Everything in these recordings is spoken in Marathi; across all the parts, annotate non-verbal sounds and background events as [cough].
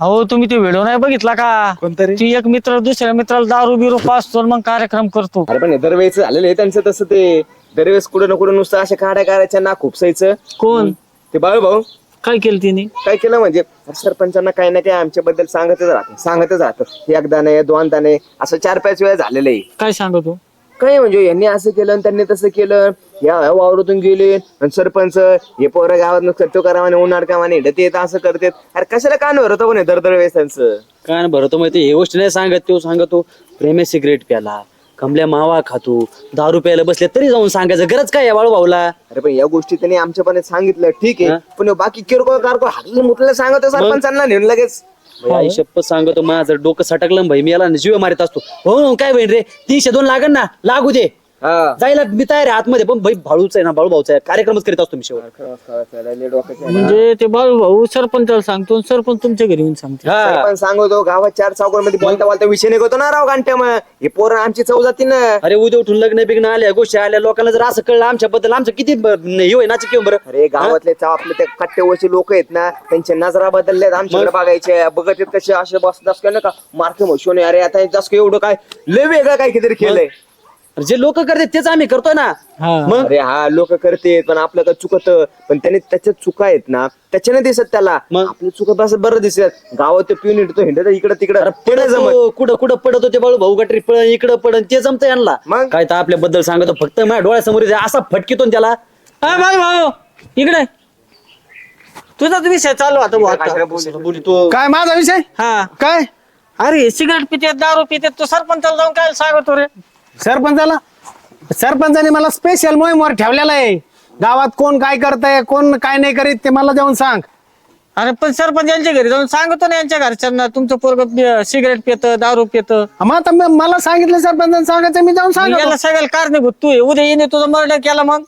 अहो तुम्ही ते व्हिडिओ नाही बघितला का? कोणतरी? ती एक मित्र दुसऱ्या मित्राला दारू बिरू पाचतो आणि मग कार्यक्रम करतो. अरे पण हे दरवेळेस झालेलं आहे त्यांचं तसं ते. दरवेळेस कुठं ना कुठं नुसतं अशा काड्या करायच्या ना खुपसायचं कोण? ते बाळू भाऊ. काय केलं तिने? काय केलं म्हणजे? सरपंचांना काही ना काही आमच्या बद्दल सांगतच राहत सांगतच राहत. एकदा नाही दोनदा नाही असं चार पाच वेळा झालेलं आहे. काय सांगतो? काय म्हणजे यांनी असं केलं आणि त्यांनी तसं केलं? या वावरातून गेले आणि सरपंच हे पोरं गावात करतो करावाने उन्हाळ कामाने हिंडत येत असं करतात. अरे कशाला कान भरतो पण हे दर दर वेळेस त्यांचं? काय भरतो माहिती हे गोष्ट नाही सांगत तो सांगतो प्रेमे सिगरेट प्याला कमल्या मावा खातो दारू प्यायला बसले तरी जाऊन सांगायचं. गरज काय बाळू भाऊला? अरे पण या गोष्टी त्यांनी आमच्यापर्यंत सांगितलं ठीक आहे. पण ह्यो बाकी किरकोळ कारकोळ हाकलं मुतलं सांगतो सरपंचांना नेऊन लगेच. आई शप्पथ सांगतो माझं डोकं सटकलं भाई. मी याला जीव मारित असतो. हो काय बहीण रे? तीनशे दोन लागन ना? लागू दे. हा. जायला मी तयार आहे आतमध्ये पण भाई भाऊच आहे ना बाळू भाऊचा आहे. कार्यक्रमच करीत असतो मी शेवट. म्हणजे ते बाळू भाऊ सरपंचाला सांगतो आणि सरपंच तुमच्या घरी येऊन सांगतो. हा. पण सांगतो गावात चार चौकांमध्ये बोलता बोलता विषय निघतो ना राव घंट्या मग. हे पोरं आमची चव जाती ना. अरे उद्या उठून लग्न बिग्न आल्या गोष्टी आल्या लोकांना जर असं कळलं आमच्याबद्दल आमचं किती ब- हे होय बरं. अरे गावातले चाव आपले ते कट्टेवरचे लोक आहेत ना त्यांच्या नजरा बदलल्यात आमच्याकडे बघायचे. बघत आहेत कसे असे बस दस काय का मार्के म्हशोने अरे आता जास्त एवढं काय लय वेगळं काय किती केलंय. जे लोक करतात तेच आम्ही करतोय ना. हा. मग? अरे हा लोक करते पण आपलं का चुकत? पण त्याने त्याच्यात चुका आहेत ना त्याच्याने दिसत त्याला. मग? आपली चुका बस बरं दिसत. गावात ते पिऊन येतो हिंडत इकडं तिकडं. पुढे जमत. पडतो कुठं कुठं पडत होते बाळू भाऊ गटरी पळ इकडं पडन ते जमत यांना. मग? काय तर आपल्याबद्दल सांगतो फक्त माझ्या डोळ्यासमोर येते, असा फटकितो ना त्याला. हा भाऊ इकडे. तुझाच विषय चालू आता भाऊ आता. बोलतो काय माझा विषय? हा. काय? अरे सिगरेट पिते दारू पिते तू सरपंचाला जाऊन काय सांगतो रे? सरपंचाला? सरपंचाने मला स्पेशल मोहीमवर ठेवलेला आहे. गावात कोण काय करतंय कोण काय नाही करीत ते मला जाऊन सांग. अरे पण सरपंच यांच्या घरी जाऊन सांगतो ना यांच्या घरच्यांना. तुमचं पोरग सिगरेट पित दारू पित. मग आता म- मला सांगितलं सरपंचाने सांगायचं मी जाऊन सांग याला सगळ्याला कारणीभूत तू आहे. उद्या येणे तुझा मर्डर केला मग.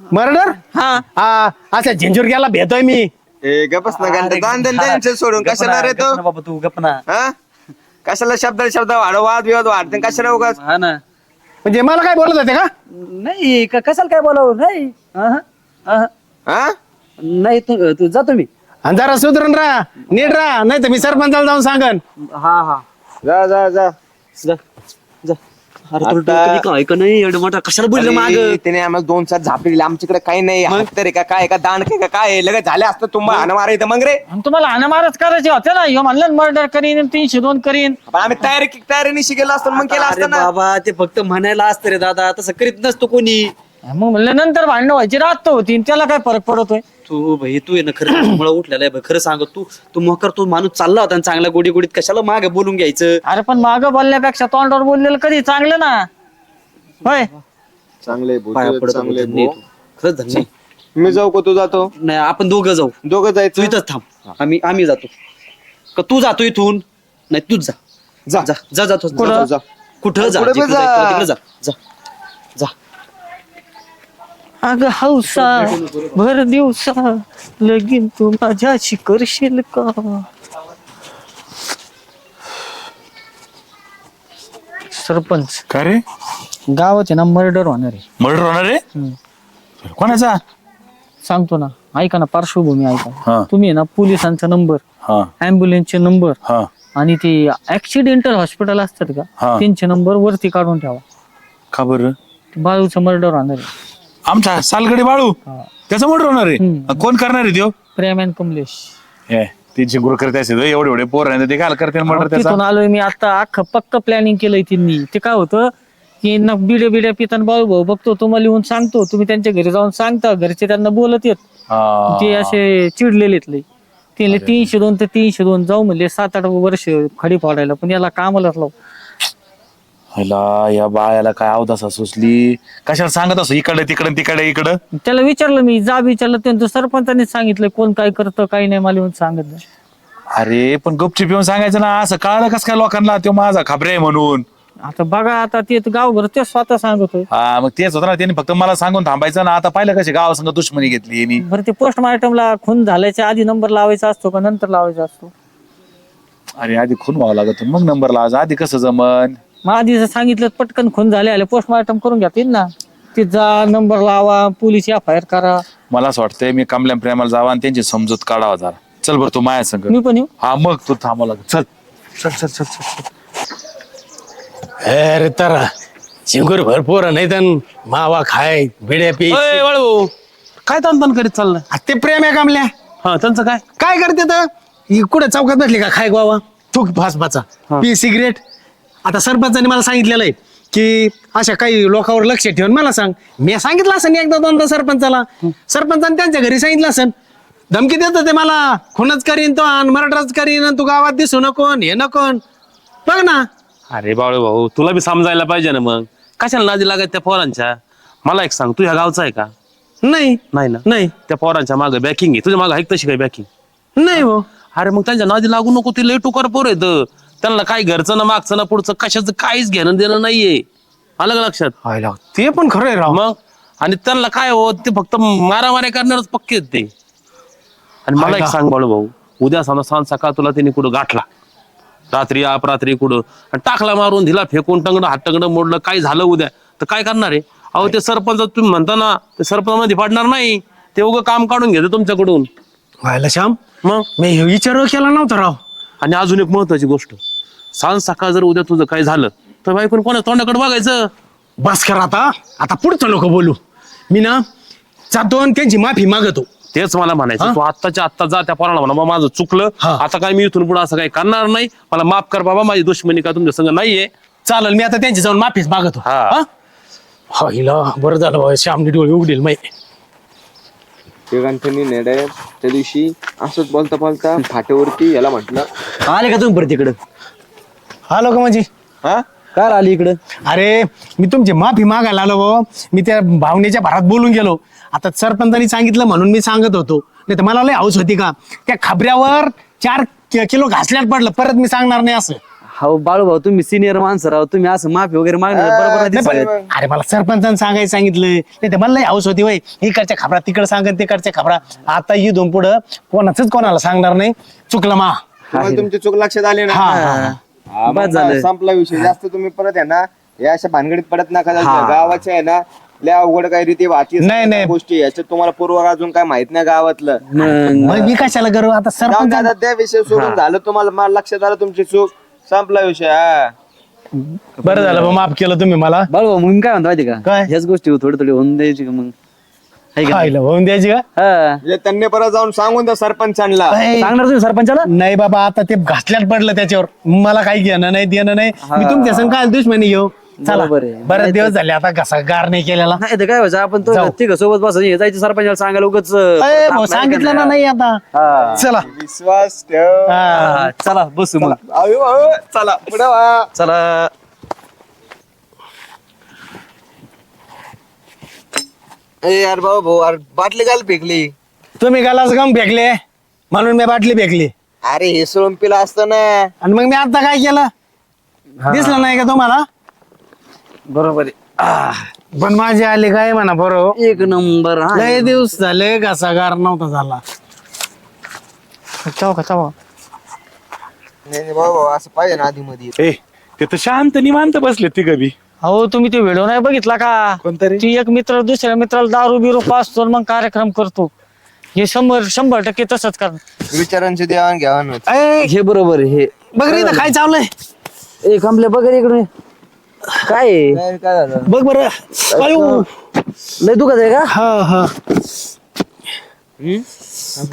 मर्डर हा. हा अच्छा झिंजूर गेला भेटोय मी. गपस ना घंटा सोडून कशाला रे तो? बाबा तू गपना हा? कशाला शब्द शब्द वाढ वाद विवाद वाढते कशाला उगाच? हा ना. म्हणजे मला काय बोलत होते का? नाही क- कशाला काय बोलावं? नाही. अहं, अहं. हा? नाही तू तू जातो मी आणि जरा सुधरून राहा. नीट राहा. नाही तर मी सरपंचाला जाऊन सांगन. हा हा. जा जा जा. जा जा. अरे तुला डोकं बिकं आहे का नाही एवढं मोठा कशाला बोललं माग? अरे, त्याने आम्हाला दोन चार झापे दिले आमच्याकडे काही नाही आहे का काय का दांड काय का काय आहे? लगेच झाले असतं तुम्हाला हाणं मारा इथं मग रे. आणि तुम्हाला हाणामारच करायचे होते ना ह्यो म्हणलं मर्डर करीन तीनशे दोन करीन. पण आम्ही तयारी तयारीनिशी गेलो असतो मग केलं अरे असतं ना. बाबा ते फक्त म्हणायला असतं रे दादा तसं करीत नसतो कोणी. मग म्हणलं नंतर भांडणं व्हायची रात तर होती आणि त्याला काय फरक पडतोय? तू भाई तू आहे ना खरं [clears throat] मला उठलेला आहे भाई. खरं सांगत तू. तू मोकर तू माणूस चालला होता आणि चांगला गोडी गोडीत कशाला मागे बोलून घ्यायचं? अरे पण मागं बोलण्यापेक्षा तोंडावर बोललेलं कधी चांगलं ना? होय. चांगले पाया पडत होतो, धन्य आहे तू. खरंच धन्य आहे. मी जाऊ का तू जातो? नाही आपण दोघं जाऊ. दोघं तू जायचं इथंच थांब. आम्ही आम्ही जातो. का तू जातो इथून? नाही तूच जा. जा. जा जा जातो कुठं? जा. कुठं जा? कुठं पण जिकडं जा. जायचं तिकडं जा? जा. जा. अग हौसा भर दिवसा लगीन तू माझ्याशी करशील का? सरपंच. काय रे? गावात आहे ना मर्डर होणार आहे. मर्डर होणार रे कोणाचा? सांगतो ना. ऐका ना पार्श्वभूमी हा. ऐका तुम्ही आहे ना पोलिसांचा नंबर हा. अँब्युलन्सचे नंबर हा. आणि ते ऍक्सिडेंटल हॉस्पिटल असतात का. त्यांचे नंबर वरती काढून ठेवा. का बरं? ते बाळूचं मर्डर होणार आहे. आमचा सालगडी बाळू. त्याचा मर्डर होणार आहे. कोण करणार आहे त्यो प्रेम अँड कमलेश. हे गुरु करते असेल एवढे एवढे पोर आहे ते काय करते मर्डर त्याचा तिथून आलोय मी आता अख्खं पक्क प्लॅनिंग केलंय त्यांनी ते काय होतं की ना बिड्या बिड्या पिताना बाळू भाऊ बघतो तुम्हाला येऊन सांगतो तुम्ही त्यांच्या घरी जाऊन सांगता घरचे त्यांना बोलत येत. हा. ते असे चिडलेलेत लय. ते तीनशे दोन ते तीनशे दोन जाऊ म्हणले सात आठ वर्ष खडी पाडायला पण याला कामालाच लाव. ह्याला या बायाला काय अवदासा सुचली? कशाला सांगत असो? इकडे तिकडे तिकडे इकडं? त्याला विचारलं मी जा विचारलं त्यांचं सरपंचाने सांगितलं कोण काय करतं काही नाही मला येऊन सांगत नाही. अरे पण गपचिप येऊन सांगायचं ना असं कळलं कस काय लोकांना तो माझा खबरे आहे म्हणून. आता बघा आता ते गावभर ते स्वतः सांगतोय. हा मग तेच होतं ना त्यांनी फक्त मला सांगून थांबायचं ना आता पाहिलं कशी गावासंग दुश्मनी घेतली यांनी. बरं ते पोस्टमार्टमला खून झाल्याच्या आधी नंबर लावायचा असतो का नंतर लावायचा असतो? अरे आधी खून व्हावं लागत मग नंबर लावायचा. आधी कसं जमन? मग आधी जर सांगितलं पटकन खून झाले आले पोस्टमार्टम करून घ्या येईल ना. ते जा नंबर लावा पोलीस एफ आय आर करा. मला असं वाटतंय मी कमल्या प्रेमाला जावा आणि त्यांची समजूत काढावा जरा. चल बरं तू माया संग. मी पण येऊ? हा मग तू लागेल चल. चल चल चल चल अरे तर चिंगूर भरपूर नाही तर मावा खाय बिड्या पी. अय, वाळू काय ताणताण करीत चाललंय आ, ते प्रेम आहे कामल्या. हा त्यांचं काय? काय करते तर? ही कुठे चौकात बसली का? खाय गोवा थूक भासपाचा पी सिगरेट. आता सरपंचाने मला सांगितलेलं आहे की अशा काही लोकांवर लक्ष ठेवून मला सांग. मी सांगितलं असं एकदा दोनदा सरपंचाला. सरपंचाने त्यांच्या घरी सांगितलं असेल. धमकी देत ते मला खूनच करीन तो आणि मर्डरच करीन आणि तू गावात दिसू नको हे नको बघ ना. अरे बाळू भाऊ तुला बी समजायला पाहिजे ना मग. कशाला नादी लागत त्या पोरांच्या? मला एक सांग तू ह्या गावचा आहे का? नाही. नाही ना? नाही. त्या पोरांच्या मागे बॅकिंग आहे. तुझ्या मागे ऐक तशी काय बॅकिंग नाही हो. अरे मग त्यांच्या नादी लागू नको ते लय टुकार पोर येत त्यांना काही घरचं ना मागचं ना पुढचं कशाचं काहीच घेणं देणं नाहीये. आलं का लक्षात? ते पण खरं आहे राव. मग? आणि त्यांना काय हो ते फक्त मारामाऱ्या करणारच पक्के आहेत ते. आणि मला एक? सांग बाळू भाऊ उद्या समजा सांग सकाळ तुला त्यांनी कुठं गाठला. रात्री अपरात्री कुठं. आणि टाकला मारून दिला फेकून टंगडं हात टंगडं मोडलं काय झालं उद्या? तर काय करणार आहे? अहो ते सरपंच तुम्ही म्हणता ना ते सरपंच मध्ये पडणार नाही. ते उगं काम काढून घेते तुमच्याकडून. व्हायला श्याम. मग? मी हे विचार केला नव्हता राव. आणि अजून एक महत्वाची गोष्ट. सांग सकाळ जर उद्या तुझं काय झालं तर बायकून कोणा तोंडाकडे बघायचं? बस कर आता. आता पुढचं लोक बोलू. मी ना जातो आणि त्यांची माफी मागतो. तेच मला म्हणायचं. तू आत्ताच्या आत्ता जा त्या पोराला म्हणा "बा, माझं चुकलं. हा. आता काय मी इथून पुढे असं काही करणार नाही. मला माफ कर बाबा माझी दुश्मनी का तुमच्या संग नाहीये. चालेल मी आता त्यांची जाऊन माफीच मागतो. हा. हा? हा हिला बरं झालं बाबा श्यामने डोळे उघडेल माहिती ते गंठनी नेडे त्या दिवशी असंच बोलता बोलता फाट्यावरती याला म्हटलं. आले का तुम्ही परत इकडं? आलो का म्हणजे हा? काय आली इकडं? अरे मी तुमची माफी मागायला आलो भाऊ. मी त्या भावनेच्या भरात बोलून गेलो. आता सरपंचानी सांगितलं म्हणून मी सांगत होतो. नाही तर मला लय हौस होती का? त्या खबऱ्यावर चार कि- किलो घासल्यात पडलं. परत मी सांगणार नाही असं. हो बाळू भाऊ तुम्ही सिनियर माणसं राव. तुम्ही असं माफी वगैरे मागणार बरोबर नाही नाही दिसत. पण- अरे मला सरपंचाने सांगायला सांगितलं. नाही तर मला लय हौस होती वय. इकडच्या खबरा तिकडे सांगत तिकडच्या खबरा. आता इथून पुढं कोणाच कोणाला सांगणार नाही. चुकलं मा. तुम्हाला तुमची चूक लक्षात आली ना? हा, हा, हा, मग बस झालं. संपला विषय. जास्त तुम्ही परत आहे ना या अशा भानगडीत पडत नका जायचं. गावाच्या आहे ना लय अवघड काही रीती वाची नाही, नाही. गोष्टी याच्यात तुम्हाला पूर्व अजून काय माहीत नाही गावातलं. मग मग मी कशाला करू? आता जाऊ सरपंच द्या, आता त्या विषय सोडून झालं तुम्हाला. मला लक्षात आलं तुमची चूक. संपला विषय हा. बरं झालं बा, माफ केलं तुम्ही मला. भाऊ मग मी काय म्हणतो माहिती का? काय? ह्याच गोष्टी थोडी थोडी होऊन द्यायची का मग? हाय का? खायला होऊन द्यायची का? हा. म्हणजे त्यांनी परत जाऊन सांगून द्या सरपंचांना. सांगणार तुम्ही सरपंचाला? नाही बाबा आता ते घासल्यात पडलं त्याच्यावर. मला काही घेणं नाही देणं नाही. मी तुमच्या संग काय दुश्मनी घेऊ. चला. बरोबर आहे. बरेच दिवस झाले आता घसा गार नाही केलेला. नाही तर काय व्हायचं? आपण तो जाऊ. तिघ सोबत बस जायचं सरपंचाला सांगायला उगाच भाऊ, सांगितलं ना नाही. आता. हा. चला. विश्वास ठेव. हा. हा, चला बसू मग. अयो, अयो, चला पुढे वा. चला. ए यार भाऊ भाऊ अरे बाटली घाल फेकली. तुम्ही गालाच गम फेकले? म्हणून मी बाटली फेकली. अरे हे सोडून पिला असतं ना. आणि मग मी आता काय केलं? दिसलं नाही का तुम्हाला? बरोबर आहे. पण माझी आली काय म्हणा बरोबर एक नंबर हा लय दिवस झाले घसा गार नव्हता झाला. चाव का चाव? नाही नाही, भाऊ भाऊ असं पाहिजे ना आधी मध्ये ए ते तर शांत निवांत बसले ती गबी अहो तुम्ही ते व्हिडिओ नाही बघितला का? कोणतरी? ती एक मित्र दुसऱ्या मित्राला दारू बिरू पाचतो आणि मग कार्यक्रम करतो. हे शंभर शंभर टक्के तसंच कर विचारांची देवाण घ्यावान होत हे बरोबर आहे हे. बघ रे इथं काय चावलंय ए कमले बघ रे इकडून. काय आहे? काय काय झालं? बघ बरं. अयो लय दुखत आहे का? हा हा.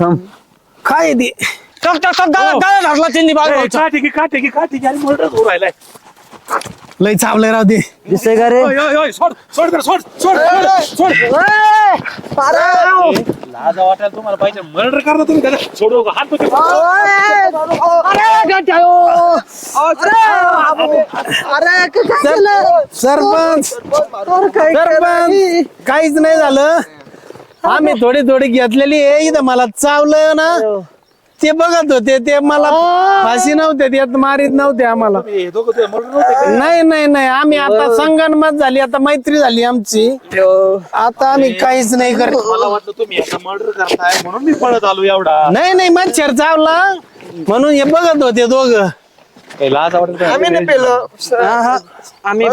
थांब. काय आहे ते? टक टक टक गाळा गाळा धरला त्यांनी बाळू काटे की काटे की काटे की आणि मर्डर होऊ राहिलाय. लय चावलंय राव ते. दिसतंय का रे? ओय, ओय, ओय, सोड सोड जरा, सोड सोड सोड लाजा वाटायला तुम्हाला पाहिजे. मर्डर करता तुम्ही त्याला. सोडू का? हात नको. सरपंच. सरपंच काहीच नाही झालं. आम्ही थोडी थोडी घेतलेली आहे. इथं मला चावलं ना. ते बघत होते ते मला फाशी नव्हते देत मारीत नव्हते आम्हाला. हे? नाही नाही नाही आम्ही आता संगनमत झाली आता मैत्री झाली आमची. आता आम्ही काहीच नाही करत. मला वाटलं तुम्ही मर्डर करताय म्हणून मी पळत आलो एवढा. नाही नाही मच्छर चावला. म्हणून हे बघत होते दोघ. लाज आवडत आम्ही नाही पेलो. आम्ही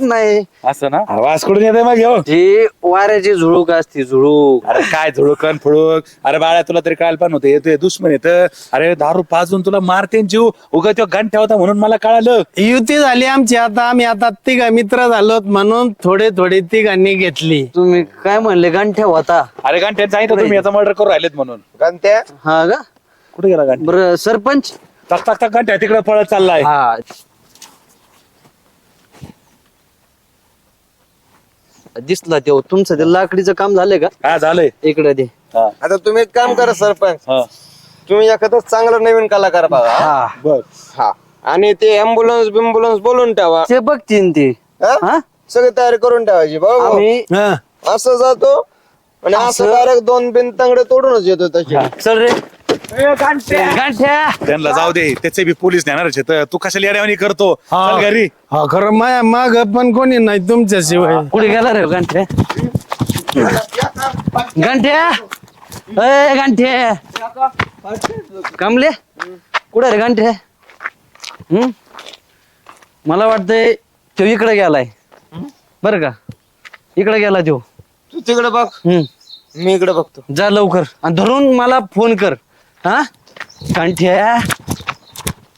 नाही. असं ना? वास कुठून येते मग घेऊ ही वाऱ्याची झुळूक असती झुळूक. अरे काय झुडकन फुडूक अरे बाळा तुला तरी कळायला पण होतं येतोय दुश्मन येत. अरे दारू पाजून तुला मारते न जीव. उगा तो घंटा होता म्हणून मला कळालं. युती झाली आमची आता. आम्ही आता तिघा मित्र झालो म्हणून थोडे थोडे तिघांनी घेतली. तुम्ही काय म्हणले? गंठ्या होता. अरे घंट्यात सांगितलं तुम्ही याचा मर्डर करू राहिलेत म्हणून. कारण त्या हा का? कुठे गेला घंटा बर सरपंच? तक तक तक घंट्या तिकडे पळत चाललाय. हा. दिसला तो तुमचं ते लाकडीचं काम झालंय का? हा झालंय. इकडे दे. हा. आता तुम्ही एक काम करा सरपंच. हा. तुम्ही एखादं चांगलं नवीन कलाकार बघा. हा. बर. हा. आणि ते अँब्युलन्स बिम्बुलन्स बोलून ठेवा. ते बघतीन ते. हा? हा? सगळी तयारी करून ठेवायची आम्ही हा. असं जातो आणि असं डायरेक्ट दोन बिन तांगडे तोडूनच येतो तसे. चल रे. गांठ्या त्यांना जाऊ दे त्याचे बी पोलीस आहेत. तू कशाला येड्यावानी करतो? चल घरी. हा खरं माया माग पण कोणी नाही तुमच्याशिवाय. कुठे गेला रे गांठ्या गांठ्या अय गांठ्या कमले कुठे रे गांठ्या हम्म मला वाटतंय तो इकडे गेलाय. बर का? इकडे गेला तो. तू तिकडे बघ. हम्म मी इकडे बघतो. जा लवकर. आणि धरून मला फोन कर. हा गांठ्या